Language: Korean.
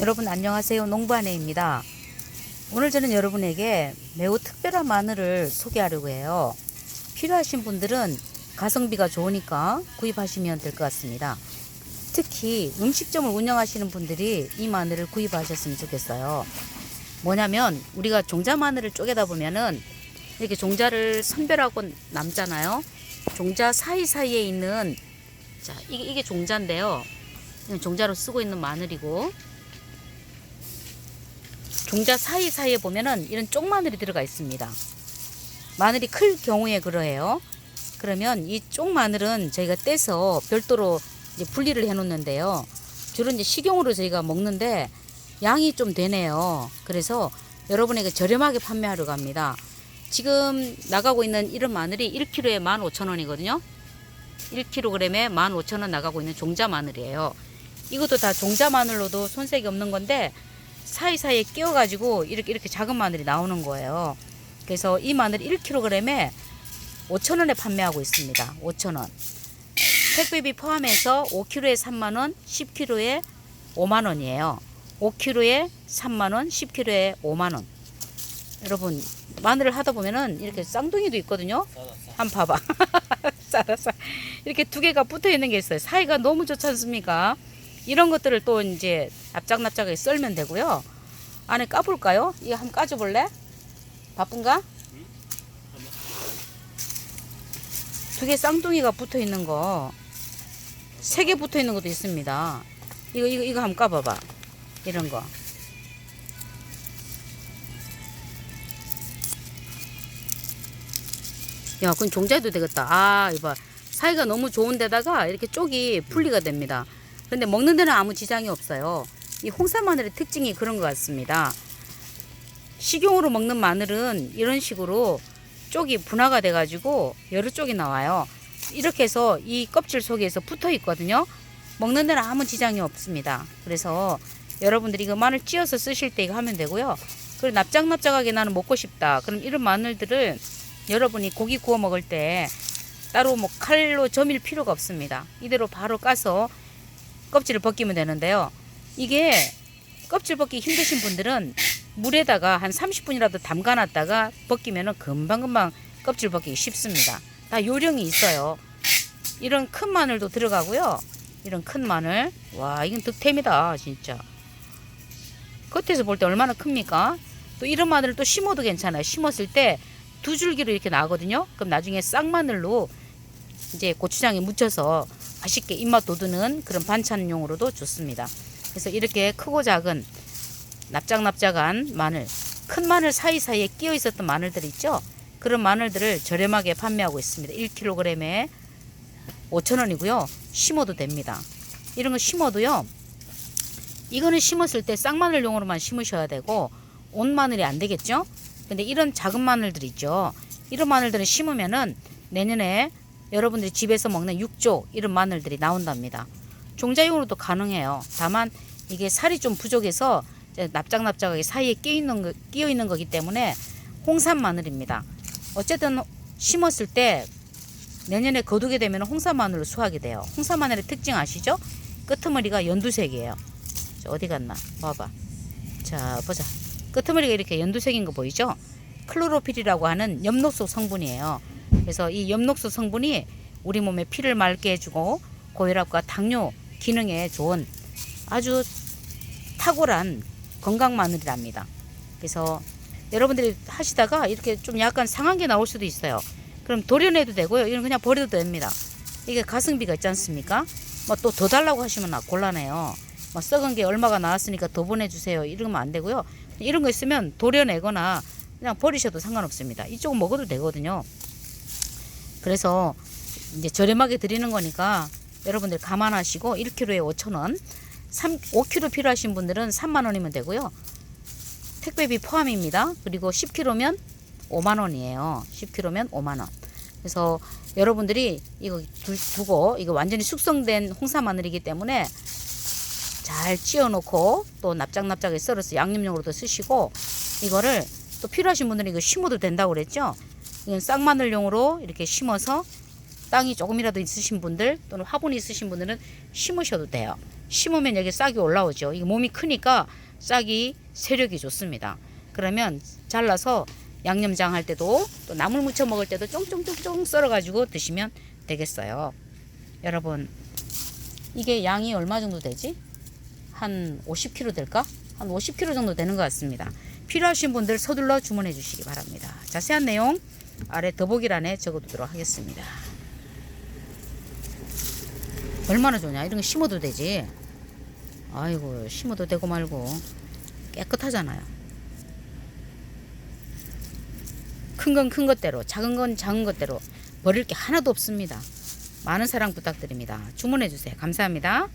여러분 안녕하세요. 농부아내입니다. 오늘 저는 여러분에게 매우 특별한 마늘을 소개하려고 해요. 필요하신 분들은 가성비가 좋으니까 구입하시면 될 것 같습니다. 특히 음식점을 운영하시는 분들이 이 마늘을 구입하셨으면 좋겠어요. 뭐냐면 우리가 종자 마늘을 쪼개다 보면은 이렇게 종자를 선별하고 남잖아요. 종자 사이사이에 있는 자 이게, 이게 종자인데요. 종자로 쓰고 있는 마늘이고 종자 사이사이에 보면은 이런 쪽마늘이 들어가 있습니다. 마늘이 클 경우에 그러해요. 그러면 이 쪽마늘은 저희가 떼서 별도로 이제 분리를 해 놓는데요. 주로 이제 식용으로 저희가 먹는데 양이 좀 되네요. 그래서 여러분에게 저렴하게 판매하려고 합니다. 지금 나가고 있는 이런 마늘이 1kg에 15,000원이거든요. 1kg에 15,000원 나가고 있는 종자 마늘이에요. 이것도 다 종자 마늘로도 손색이 없는 건데 사이사이에 끼워가지고 이렇게 이렇게 작은 마늘이 나오는 거예요. 그래서 이 마늘 1kg에 5,000원에 판매하고 있습니다. 5,000원. 택배비 포함해서 5kg에 3만원, 10kg에 5만원이에요. 5kg에 3만원, 10kg에 5만원. 여러분, 마늘을 하다 보면은 이렇게 쌍둥이도 있거든요. 한번 봐봐. 이렇게 두 개가 붙어 있는 게 있어요. 사이가 너무 좋지 않습니까? 이런 것들을 또 이제 납작납작하게 썰면 되고요. 안에 까볼까요? 이거 한번 까줘볼래? 바쁜가? 두 개 쌍둥이가 붙어 있는 거, 세 개 붙어 있는 것도 있습니다. 이거, 이거, 이거 한번 까봐봐. 이런 거. 야, 그건 종자해도 되겠다. 아, 이봐. 사이가 너무 좋은 데다가 이렇게 쪽이 분리가 됩니다. 근데 먹는 데는 아무 지장이 없어요. 이 홍삼 마늘의 특징이 그런 것 같습니다. 식용으로 먹는 마늘은 이런 식으로 쪽이 분화가 돼가지고 여러 쪽이 나와요. 이렇게 해서 이 껍질 속에서 붙어 있거든요. 먹는 데는 아무 지장이 없습니다. 그래서 여러분들이 이거 마늘 찧어서 쓰실 때 이거 하면 되고요. 그리고 납작납작하게 나는 먹고 싶다. 그럼 이런 마늘들을 여러분이 고기 구워 먹을 때 따로 뭐 칼로 점일 필요가 없습니다. 이대로 바로 까서 껍질을 벗기면 되는데요. 이게 껍질 벗기 힘드신 분들은 물에다가 한 30분이라도 담가 놨다가 벗기면은 금방금방 껍질 벗기기 쉽습니다. 다 요령이 있어요. 이런 큰 마늘도 들어가고요. 이런 큰 마늘. 와, 이건 득템이다, 진짜. 겉에서 볼 때 얼마나 큽니까? 또 이런 마늘을 또 심어도 괜찮아요. 심었을 때 두 줄기로 이렇게 나거든요. 그럼 나중에 쌍마늘로 이제 고추장에 묻혀서 맛있게 입맛 돋우는 그런 반찬용으로도 좋습니다. 그래서 이렇게 크고 작은 납작납작한 마늘, 큰 마늘 사이사이에 끼어 있었던 마늘들 있죠? 그런 마늘들을 저렴하게 판매하고 있습니다. 1kg에 5,000원이고요. 심어도 됩니다. 이런 거 심어도요. 이거는 심었을 때 쌍마늘용으로만 심으셔야 되고 온 마늘이 안 되겠죠? 근데 이런 작은 마늘들 있죠. 이런 마늘들을 심으면은 내년에 여러분들이 집에서 먹는 육조 이런 마늘들이 나온답니다. 종자용으로도 가능해요. 다만 이게 살이 좀 부족해서 납작납작하게 사이에 끼어 있는 거, 끼어 있는 거기 때문에 홍삼 마늘입니다. 어쨌든 심었을 때 내년에 거두게 되면 홍삼 마늘로 수확이 돼요. 홍삼 마늘의 특징 아시죠? 끄트머리가 연두색이에요. 자, 어디 갔나? 봐봐. 자, 보자. 끄트머리가 이렇게 연두색인 거 보이죠? 클로로필이라고 하는 엽록소 성분이에요. 그래서 이 엽록소 성분이 우리 몸에 피를 맑게 해주고 고혈압과 당뇨 기능에 좋은 아주 탁월한 건강 마늘이랍니다. 그래서 여러분들이 하시다가 이렇게 좀 약간 상한 게 나올 수도 있어요. 그럼 도려내도 되고요. 이건 그냥 버려도 됩니다. 이게 가성비가 있지 않습니까? 뭐 또 더 달라고 하시면 나 곤란해요. 뭐 썩은 게 얼마가 나왔으니까 더 보내주세요. 이러면 안 되고요. 이런 거 있으면 도려내거나 그냥 버리셔도 상관없습니다. 이쪽은 먹어도 되거든요. 그래서 이제 저렴하게 드리는 거니까 여러분들 감안하시고 1kg에 5,000원, 3, 5kg 필요하신 분들은 3만 원이면 되고요. 택배비 포함입니다. 그리고 10kg면 5만 원이에요. 10kg면 5만 원. 그래서 여러분들이 이거 두, 두고 이거 완전히 숙성된 홍삼 마늘이기 때문에 잘 찌어 놓고 또 납작납작하게 썰어서 양념용으로도 쓰시고 이거를 또 필요하신 분들은 이거 심어도 된다고 그랬죠. 이건 쌍마늘용으로 이렇게 심어서 땅이 조금이라도 있으신 분들 또는 화분이 있으신 분들은 심으셔도 돼요. 심으면 여기 싹이 올라오죠. 이게 몸이 크니까 싹이 세력이 좋습니다. 그러면 잘라서 양념장 할 때도 또 나물 무쳐 먹을 때도 쫑쫑쫑쫑 썰어 가지고 드시면 되겠어요. 여러분 이게 양이 얼마 정도 되지? 한 50kg 될까? 한 50kg 정도 되는 것 같습니다. 필요하신 분들 서둘러 주문해 주시기 바랍니다. 자세한 내용 아래 더보기란에 적어두도록 하겠습니다. 얼마나 좋냐? 이런 거 심어도 되지. 아이고 심어도 되고 말고 깨끗하잖아요. 큰 건 큰 것대로, 작은 건 작은 것대로 버릴 게 하나도 없습니다. 많은 사랑 부탁드립니다. 주문해 주세요. 감사합니다.